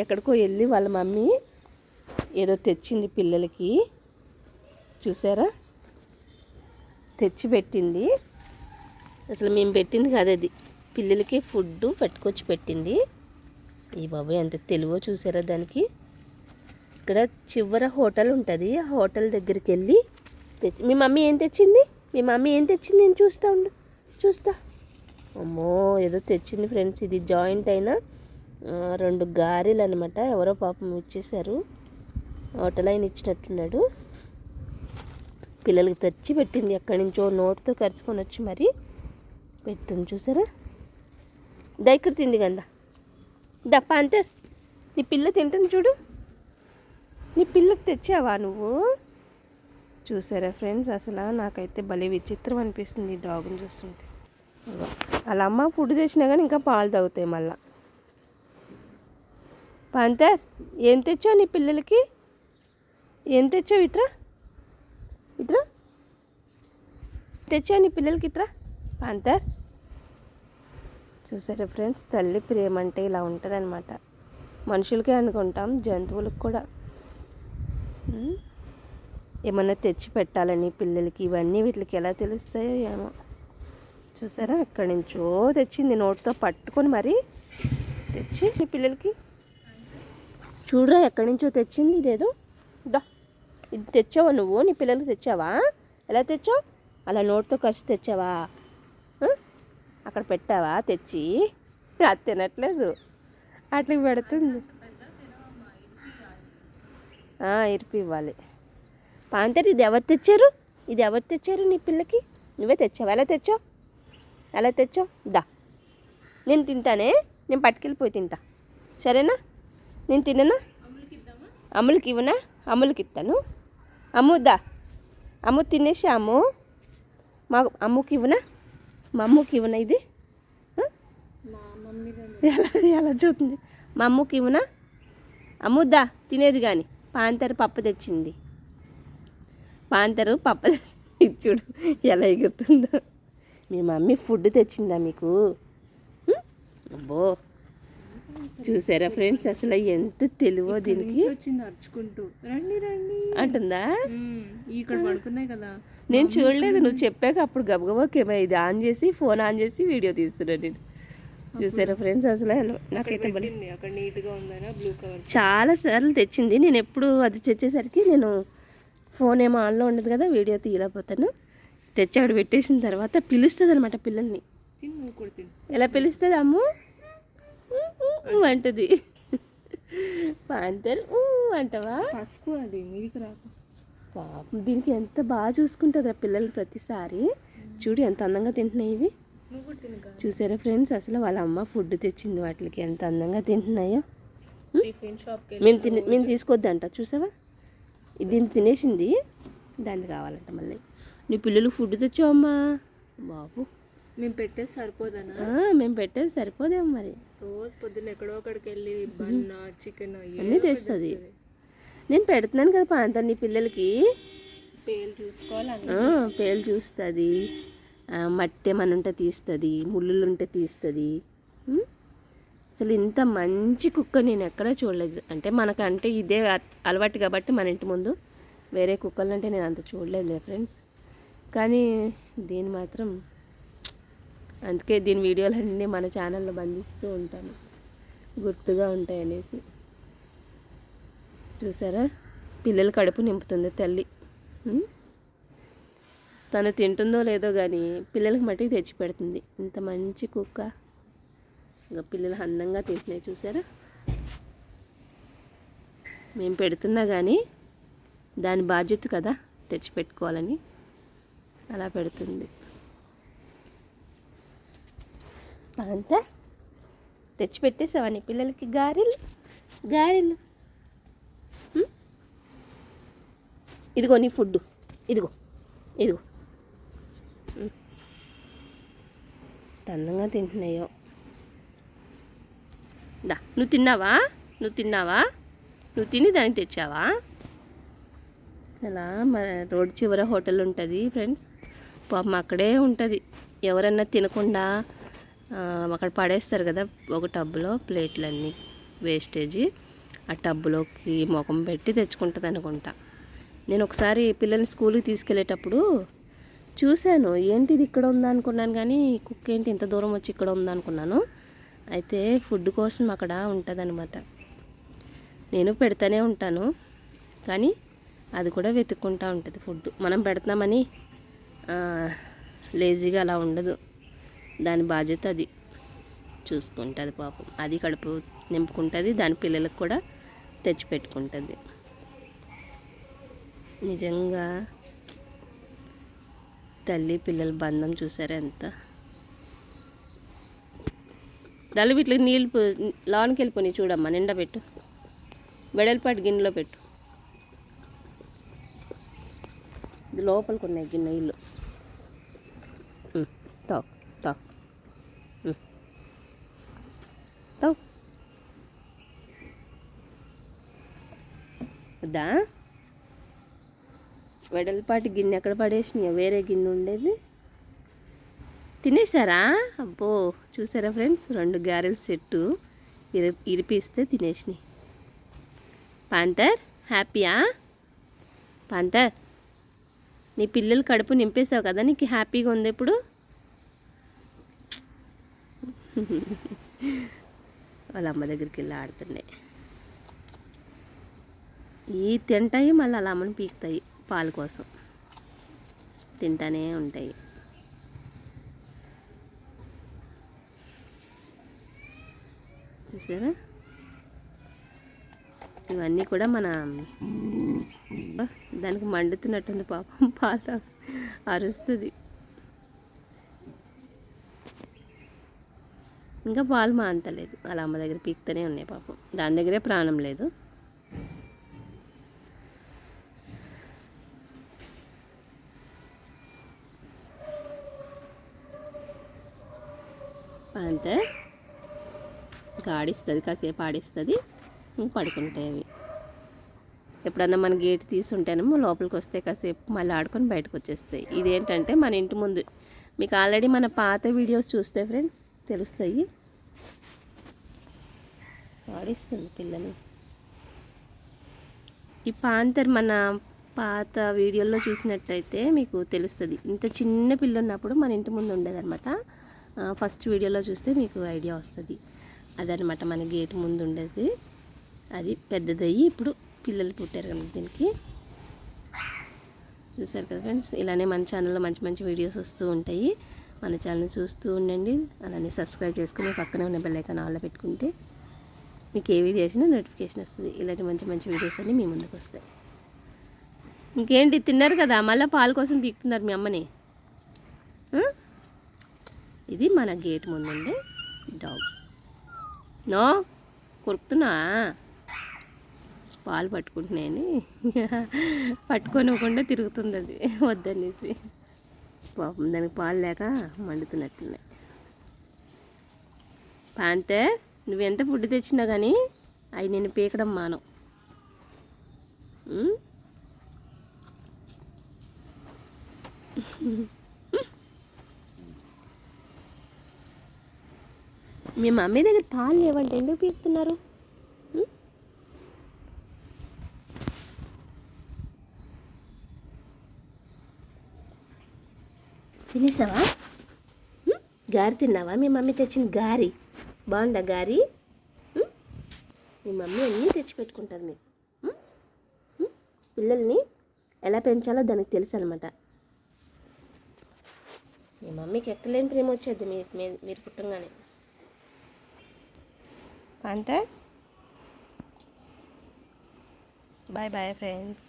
ఎక్కడికో వెళ్ళి వాళ్ళ మమ్మీ ఏదో తెచ్చింది పిల్లలకి. చూసారా? తెచ్చి పెట్టింది అసలు మేము పెట్టింది కాదు అది. పిల్లలకి ఫుడ్ పట్టుకొచ్చి పెట్టింది. ఈ బాబాయ్ ఎంత తెలివో చూసారా దానికి? ఇక్కడ చివర హోటల్ ఉంటుంది. ఆ హోటల్ దగ్గరికి వెళ్ళి తెచ్చి మీ మమ్మీ ఏం తెచ్చింది? మీ మమ్మీ ఏం తెచ్చింది? నేను చూస్తా ఉండు. చూస్తా. అమ్మో ఏదో తెచ్చింది ఫ్రెండ్స్ ఇది జాయింట్ అయినా రెండు గారెలు అనమాట ఎవరో పాపం ఇచ్చేసారు హోటల్ ఆయన ఇచ్చినట్టున్నాడు. పిల్లలకి తెచ్చి పెట్టింది ఎక్కడి నుంచో. నోటితో కరుచుకొని వచ్చి మరి పెడుతుంది. చూసారా? దా ఇక్కడ తింది కదా. దప్ప పాంతర్ నీ పిల్ల తింటుంది చూడు. నీ పిల్లకి తెచ్చావా నువ్వు? చూసారా ఫ్రెండ్స్? అసలు నాకైతే భలే విచిత్రం అనిపిస్తుంది ఈ డాగ్ని చూస్తుంటే. అలా అమ్మ ఫుడ్ చేసినా కానీ ఇంకా పాలు తాగుతాయి మళ్ళీ. పాంతర్ ఏం తెచ్చావు నీ పిల్లలకి? ఏం తెచ్చావు ఇట్రా ఇట్రా తెచ్చావు నీ పిల్లలకి ఇట్రా పాంతర్. చూసారా ఫ్రెండ్స్ తల్లి ప్రేమ అంటే ఇలా ఉంటుంది అనమాట మనుషులకే అనుకుంటాం జంతువులకు కూడా. ఏమన్నా తెచ్చి పెట్టాలని పిల్లలకి? ఇవన్నీ వీటికి ఎలా తెలుస్తాయో ఏమో. చూసారా ఎక్కడి నుంచో తెచ్చింది నోటితో పట్టుకొని మరి తెచ్చి నీ పిల్లలకి చూడరా ఎక్కడి నుంచో తెచ్చింది ఇదేదో. దా ఇది తెచ్చావా నువ్వు? నీ పిల్లలకి తెచ్చావా? ఎలా తెచ్చావు? అలా నోటితో కలిసి తెచ్చావా? అక్కడ పెట్టావా? తెచ్చి? అది తినట్లేదు. అట్లకి పెడుతుంది. ఇరిపి ఇవ్వాలి. పాంతర్ ఇది ఎవరు తెచ్చారు? ఇది ఎవరు తెచ్చారు నీ పిల్లకి? నువ్వే తెచ్చావు? ఎలా తెచ్చావు? ఎలా తెచ్చావు? దా. నేను తింటానే. నేను పట్టుకెళ్ళిపోయి తింటా. సరేనా? నేను తిననా? అమ్ములకి ఇవ్వనా అమ్ములకి ఇస్తాను అమ్ము అమ్ము తినేసి అమ్ము. మా అమ్ముకి ఇవ్వనా మా అమ్ముకి ఇవ్వనా ఇది ఎలా ఎలా చూస్తుంది? మా అమ్ముకి ఇవ్వనా అమ్ముద్దా తినేది కానీ పాంతరు పప్పు తెచ్చింది. పాంతరు పప్పు చూడు ఎలా ఎగురుతుందో. మీ మమ్మీ ఫుడ్ తెచ్చిందా మీకు? అబ్బో. చూసారా ఫ్రెండ్స్? అసలు ఎంత తెలివో దీనికి. నుంచి వచ్చింది అరుచుకుంటూ రండి రండి. అంటుందా. ఇక్కడ పడుకున్నాయి కదా. నేను చూడలేదు నువ్వు చెప్పాక అప్పుడు గబగబా కెమెరా ఇది ఆన్ చేసి ఫోన్ ఆన్ చేసి వీడియో తీస్తున్నా నేను. చూసారా ఫ్రెండ్స్? అసలు నాకైతే భలే- పెట్టింది. అక్కడ నీట్గా ఉందనా బ్లూ కవర్ చాలా సార్లు తెచ్చింది. నేను ఎప్పుడు అది తెచ్చేసరికి నేను ఫోన్ ఏమో ఆన్లో ఉండదు కదా వీడియో తీయలేకపోతాను. తెచ్చి అక్కడ పెట్టేసిన తర్వాత పిలుస్తుంది అనమాట పిల్లల్ని ఎలా పిలుస్తుంది అమ్ము? అంటది. పాంతర్ ఊ అంటవా? పసుపు అది మీదికి రాకు. పాపం దీనికి ఎంత బాగా చూసుకుంటుంది ఆ పిల్లలు ప్రతిసారి. చూడు ఎంత అందంగా తింటున్నాయి ఇవి. చూసారా ఫ్రెండ్స్? అసలు వాళ్ళ అమ్మ ఫుడ్ తెచ్చింది వాటికి. ఎంత అందంగా తింటున్నాయో. మేము తిని మేము తీసుకోవద్దంట చూసావా? దీన్ని తినేసింది. దాన్ని కావాలంట మళ్ళీ. నీ పిల్లలు ఫుడ్ తెచ్చావమ్మా. బాబు. మేము పెట్టేది సరిపోదనా? మేము పెట్టేది సరిపోదేమో మరి. రోజు పొద్దున్న ఎక్కడో అక్కడికి వెళ్ళి బన్నా చికెన్ అన్నీ తెస్తుంది. నేను పెడుతున్నాను కదా పాంత నీ పిల్లలకి. పేలు చూసుకోవాలి పేలు చూస్తుంది. మట్టి ఏమన్నా ఉంటే తీస్తుంది ముళ్ళులు ఉంటే తీస్తుంది? అసలు ఇంత మంచి కుక్క నేను ఎక్కడా చూడలేదు. అంటే మనకంటే ఇదే అలవాటు కాబట్టి మన ఇంటి ముందు వేరే కుక్కలు అంటే నేను అంత చూడలేదు ఫ్రెండ్స్. కానీ దీని మాత్రం అందుకే దీని వీడియోలన్నీ మన ఛానల్లో బంధిస్తూ ఉంటాను. గుర్తుగా ఉంటాయి అనేసి చూసారా? పిల్లల కడుపు నింపుతుంది తల్లి. తను తింటుందో లేదో కానీ పిల్లలకి మట్టికి తెచ్చి పెడుతుంది ఇంత మంచి కుక్క. ఇంకా పిల్లలు అందంగా తింటున్నాయి చూసారా? మేము పెడుతున్నా కానీ దాని బాధ్యత కదా తెచ్చి పెట్టుకోవాలని అలా పెడుతుంది. అంతా. తెచ్చి పెట్టేసావా నీ పిల్లలకి గారెలు? గారెలు? ఇదిగో నీ ఫుడ్ ఇదిగో. ఇదిగో. అందంగా తింటున్నాయో. దా నువ్వు తిన్నావా? నువ్వు తిన్నావా? నువ్వు తిని దానికి తెచ్చావా? అలా మన రోడ్ చివర హోటల్ ఉంటుంది ఫ్రెండ్స్. పాపం అక్కడే ఉంటుంది. ఎవరన్నా తినకుండా అక్కడ పడేస్తారు కదా ఒక టబ్లో ప్లేట్లన్నీ వేస్టేజీ. ఆ టబ్బులోకి ముఖం పెట్టి తెచ్చుకుంటుంది అనుకుంటా. నేను ఒకసారి పిల్లల్ని స్కూల్కి తీసుకెళ్ళేటప్పుడు చూశాను ఏంటి ఇది ఇక్కడ ఉందా? అనుకున్నాను కానీ కుక్క ఏంటి ఇంత దూరం వచ్చి ఇక్కడ ఉందా? అనుకున్నాను. అయితే ఫుడ్ కోసం అక్కడ ఉంటుందన్నమాట. నేను పెడతానే ఉంటాను కానీ అది కూడా వెతుక్కుంటూ ఉంటుంది ఫుడ్. మనం పెడతామని లేజీగా అలా ఉండదు. దాని బాధ్యత అది. చూసుకుంటుంది పాపం. అది కడుపు నింపుకుంటుంది దాని పిల్లలకు కూడా తెచ్చిపెట్టుకుంటుంది నిజంగా తల్లి పిల్లల బంధం చూసారా ఎంత? తల్లి వీటికి నీళ్ళు లోనికి వెళ్ళిపోయి చూడమ్మా నిండా పెట్టు. వెడల్పాటి గిన్నెలో పెట్టు. లోపలికి ఉన్నాయి గిన్నె ఇల్లు. తావు తావు ఉమ్. వద్దా వెడల్పాటి గిన్నె ఎక్కడ పడేసినాయి? వేరే గిన్నె ఉండేది. తినేసారా? అబ్బో చూసారా ఫ్రెండ్స్? రెండు గారెల సెట్టు. ఇరి ఇరిపిస్తే తినేసినాయి. పాంతర్ హ్యాపీయా? పాంతర్ నీ పిల్లలు కడుపు నింపేసావు కదా నీకు హ్యాపీగా ఉంది ఇప్పుడు వాళ్ళ అమ్మ దగ్గరికి వెళ్ళి ఆడుతుండే. ఈ తింటాయి మళ్ళీ అలా అమ్మని పీకుతాయి పాలు కోసం. తింటానే ఉంటాయి. చూసారా? ఇవన్నీ కూడా మన దానికి మండుతున్నట్టుంది పాపం పాలు అరుస్తుంది. ఇంకా పాలు మాంతలేదు. అలా అమ్మ దగ్గర పీక్తూనే ఉన్నాయి పాపం. దాని దగ్గరే ప్రాణం లేదు. అంతే ఇంకా ఆడిస్తుంది కాసేపు ఆడిస్తుంది ఇంక పడుకుంటాయి అవి. ఎప్పుడన్నా మన గేట్ తీసుంటేనేమో లోపలికి వస్తే కాసేపు మళ్ళీ ఆడుకొని బయటకు వచ్చేస్తాయి. ఇదేంటంటే మన ఇంటి ముందు. మీకు ఆల్రెడీ మన పాత వీడియోస్ చూస్తే ఫ్రెండ్స్ తెలుస్తాయి. ఆడిస్తుంది పిల్లలు. ఈ పాంతర్ మన పాత వీడియోలో చూసినట్టయితే మీకు తెలుస్తుంది. ఇంత చిన్న పిల్ల ఉన్నప్పుడు మన ఇంటి ముందు ఉండేదన్నమాట. ఫస్ట్ వీడియోలో చూస్తే మీకు ఐడియా వస్తుంది. అదనమాట మన గేట్ ముందు ఉండేది. అది పెద్దదయ్యి ఇప్పుడు పిల్లలు పుట్టారు కనుక దీనికి. చూసారు కదా ఫ్రెండ్స్? ఇలానే మన ఛానల్లో మంచి మంచి వీడియోస్ వస్తూ ఉంటాయి. మన ఛానల్ చూస్తూ ఉండండి. అలానే సబ్స్క్రైబ్ చేసుకుని పక్కనే ఉన్న బెల్లైకాన్ ఆల్లో పెట్టుకుంటే మీకు ఏ వీడియో చేసినా నోటిఫికేషన్ వస్తుంది. ఇలాంటి మంచి మంచి వీడియోస్ అన్నీ మీ ముందుకు వస్తాయి. ఇంకేంటి? తిన్నారు కదా? మళ్ళీ పాలు కోసం పీకుతున్నారు మీ అమ్మని. ఇది మన గేట్ ముందుండే డాగ్ నో? కొరుకుతున్నా? పాలు పట్టుకుంటున్నాయని. పట్టుకోనివ్వకుండా తిరుగుతుంది అది. వద్దనేసి. పాపం దానికి పాలు లేక మండుతున్నట్టున్నాయి. పాంతే నువ్వెంత ఫుడ్ తెచ్చినా కానీ అవి నేను పీకడం మానం. మీ మమ్మీ దగ్గర పాలు లేవంటే ఎందుకు పీకుతున్నారు? తినేసావా? గారి తిన్నావా? మీ మమ్మీ తెచ్చిన గారి. బాగుందా గారి? మీ మమ్మీ అన్నీ తెచ్చిపెట్టుకుంటుంది మీకు. పిల్లల్ని ఎలా పెంచాలో దానికి తెలుసు అనమాట మీ మమ్మీకి ఎక్కలేని ప్రేమ వచ్చేది మీ మీరు పుట్టంగానే. అంతే? Bye bye friends